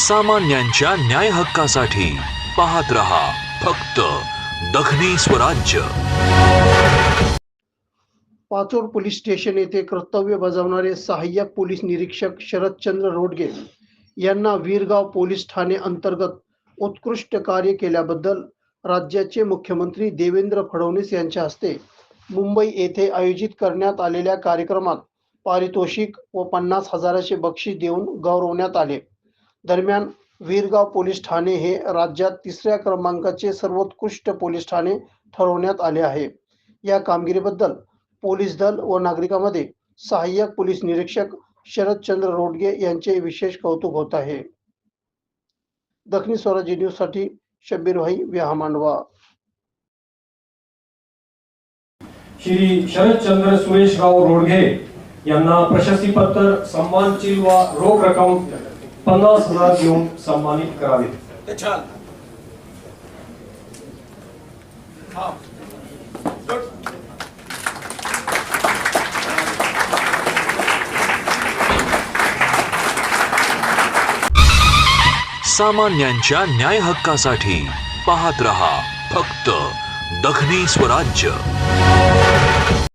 सामान्यांच्या न्याय हक्कासाठी पाहत रहा फक्त दखनी स्वराज्य. पाचोड पोलीस स्टेशन येथे कर्तव्य बजावणारे सहाय्यक पोलीस निरीक्षक शरदचंद्र रोडगे यांना वीरगाव पोलीस ठाणे अंतर्गत उत्कृष्ट कार्य केल्याबद्दल राज्याचे मुख्यमंत्री देवेंद्र फडणवीस यांच्या हस्ते मुंबई येथे आयोजित करण्यात आलेल्या कार्यक्रमात पारितोषिक व पन्नास हजाराचे बक्षीस देऊन गौरवण्यात आले. दरम्यान वीरगाव पोलीस ठाणे हे राज्यात तिसऱ्या क्रमांकाचे सर्वोत्कृष्ट पोलीस ठाणे ठरवण्यात आले आहे. या कामगिरीबद्दल पोलीस दल व नागरिकांमध्ये सहाय्यक पोलीस निरीक्षक शरदचंद्र रोडगे यांचे विशेष कौतुक होत आहे. दक्षिणी स्वराज्य न्यूजसाठी शब्बीर भाई व्याहा मांडवा श्री शरदचंद्र सुरेशराव रोडगे यांना प्रशस्तीपत्र सन्मान व रोख रक्कम पन्नास हजार देऊन सन्मानित करावे. सामान्यांच्या न्याय हक्कासाठी पाहत रहा फक्त दखनी स्वराज्य.